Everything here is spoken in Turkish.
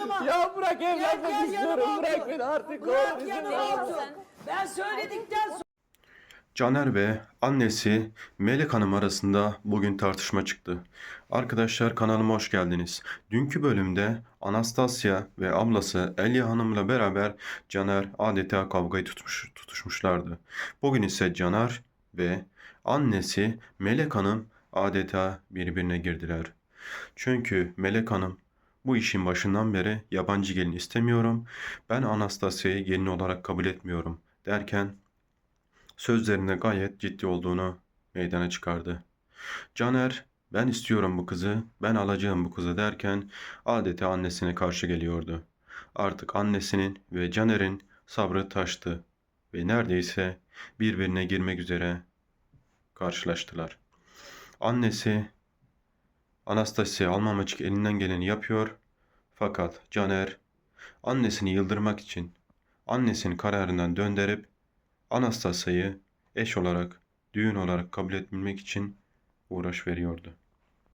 yanıma. Ya bırak evlenmek gel istiyorum. yanıma Bırak otur. beni artık. Bırak yanıma otur. Ben söyledikten sonra Caner ve annesi Melek Hanım arasında bugün tartışma çıktı. Arkadaşlar kanalıma hoş geldiniz. Dünkü bölümde Anastasia ve ablası Elia Hanım'la beraber Caner adeta kavgayı tutmuş, tutuşmuşlardı. Bugün ise Caner ve annesi Melek Hanım adeta birbirine girdiler. Çünkü Melek Hanım bu işin başından beri yabancı gelin istemiyorum. Ben Anastasia'yı gelin olarak kabul etmiyorum derken sözlerinde gayet ciddi olduğunu meydana çıkardı. Caner, ben istiyorum bu kızı, ben alacağım bu kızı derken adeta annesine karşı geliyordu. Artık annesinin ve Caner'in sabrı taştı ve neredeyse birbirine girmek üzere karşılaştılar. Annesi Anastasia almamak elinden geleni yapıyor fakat Caner annesini yıldırmak için annesinin kararından döndürüp Anastasia'yı eş olarak, düğün olarak kabul etmemek için uğraş veriyordu.